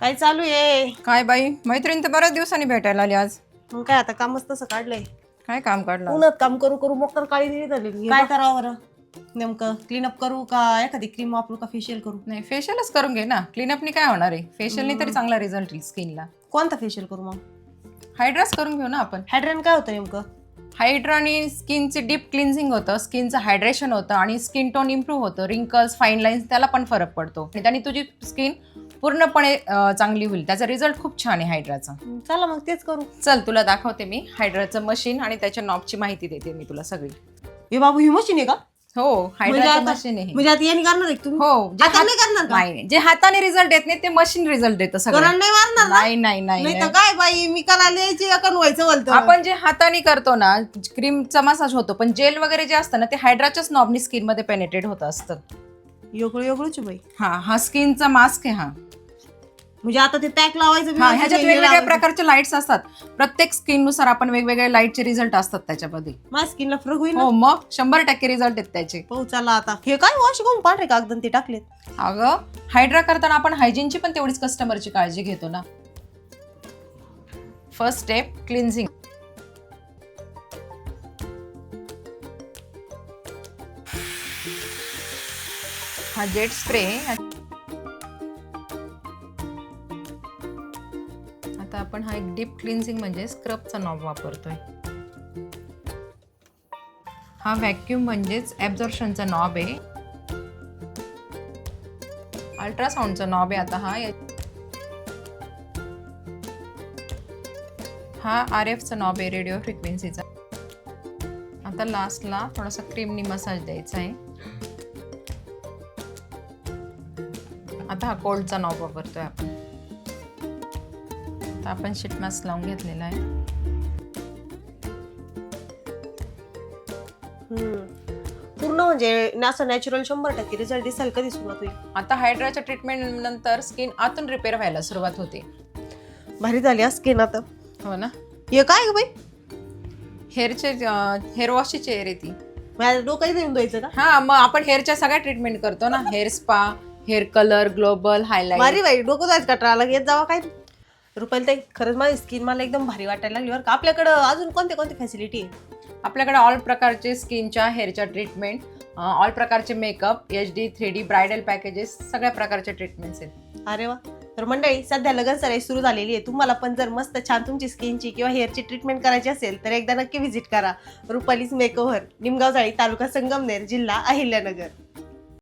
काय चालू आहे? काय बाई मैत्रीण तर बऱ्याच दिवसांनी भेटायला आली आज. मग काय आता कामच तसं काढलंय? काय काम काढलं? उन्हात काम करू करू मोकर काळी दिली झाली काय करावं बरं? नेमकं क्लीनअप करू का एखादी क्रीम वापरू का फेशियल करू? नाही फेशियलच करून घे ना. क्लीनअपनी काय होणार आहे? फेशियलनी तरी चांगला रिझल्ट येईल स्किनला कोणता फेशियल करू मग? हायड्रास करून घेऊ ना आपण. हायड्रॅन काय होतं नेमकं? हायड्रानी स्किनचे डीप क्लिन्झिंग होतं स्किनचं हायड्रेशन होतं आणि स्किन टोन इम्प्रूव्ह होतं. रिंकल्स फाईन लाईन्स त्याला पण फरक पडतो. आणि त्याने तुझी स्किन पूर्णपणे अं, चांगली होईल. त्याचा रिझल्ट खूप छान आहे हायड्राचा. चला मग तेच करू. चल तुला दाखवते मी हायड्राचं मशीन आणि त्याच्या नॉबची माहिती देते मी तुला सगळी. हे बाबू ही मशीन आहे का? हो म्हणजे हायड्राचं आता- मशीन आहे म्हणजे आता यांनी करणार आहे का तुम्ही? हो जे हाताने हात- करणार का? नाही. जे हाताने रिझल्ट देत नाही ते मशीन रिझल्ट देतं सगळं. करंट नाही मारणार ना? नाही नाही नाही नाही तर. काय बाई मी करायला यायची का व्हायचं आपण जे हाताने करतो ना क्रीमचा मसाज होतो पण जेल वगैरे जे असतं ना ते हायड्राच्याच नॉबनी स्किनमध्ये पेनेट्रेट होत असतं. योगळं योगळूच बाई. हा हा स्किनचा मास्क आहे हा. म्हणजे आता ते पॅक लावायचं हा ह्याच्यात वेगवेगळ्या लावायचं. प्रकारचे लाईट्स असतात. प्रत्येक स्किननुसार आपण वेगवेगळे लाईटचे रिझल्ट असतात त्याच्यामध्ये. माझ्या स्किनला फरक होईल ना हो मग शंभर टक्के रिझल्ट आहेत त्याचे. पाहू चला आता. हे काय वॉश करून पांढरे कागद ते टाकलेत? अगं हायड्रा करताना आपण हायजीनची पण तेवढीच कस्टमरची काळजी घेतो ना. फर्स्ट स्टेप क्लिन्झिंग हा जेट स्प्रे आता आपण हा एक डीप क्लिन्झिंग म्हणजे स्क्रबचा नॉब वापरतोय. हा व्हॅक्यूम म्हणजेच ॲब्झॉर्शनचा नॉब आहे. अल्ट्रासाऊंडचा नॉब आहे आता हा. हा आर एफचा नॉब आहे रेडिओ फ्रिक्वेन्सीचा आता लास्टला थोडासा क्रीमनी मसाज द्यायचा आहे. आता हा कोल्डचा नॉब वापरतोय आपण. आता आपण शीट मास्क लावून घेतलेला आहे. हम्म. पूर्ण म्हणजे ना असं नॅचरल शंभर टक्के रिझल्ट दिसाल कधी सुरुवात होईल? आता हायड्राच्या ट्रीटमेंट नंतर स्किन आतून रिपेअर व्हायला सुरुवात होते. भारी झाली स्किन आता. हो ना? हे काय ग बाई? हेअरचे हेअर वॉशची चेअर आहे ती. माझ्या डोकं देऊन द्यायचं का? हा मग आपण हेअरच्या सगळ्या ट्रीटमेंट करतो ना. Hair spa hair colour global highlight भारी बाई डोकं जायचं कटाळा येत जावा काय रुपाली ताई खरंच माझी स्किन मला एकदम भारी वाटायला लागली बरं का. आपल्याकडं अजून कोणते कोणते फॅसिलिटी आहे आपल्याकडे ऑल प्रकारचे स्किनच्या हेअरच्या ट्रीटमेंट ऑल प्रकारचे makeup H D three D bridal packages सगळ्या प्रकारचे ट्रीटमेंट्स आहेत. अरे वा. तर मंडळी सध्या लगन सराई सुरू झालेली आहे. तुम्हाला पण जर मस्त छान तुमची स्किनची किंवा हेअरची ट्रीटमेंट करायची असेल तर एकदा नक्की व्हिजिट करा. रुपालीज मेकओव्हर निमगाव जाळी तालुका संगमनेर जिल्हा अहिल्यानगर.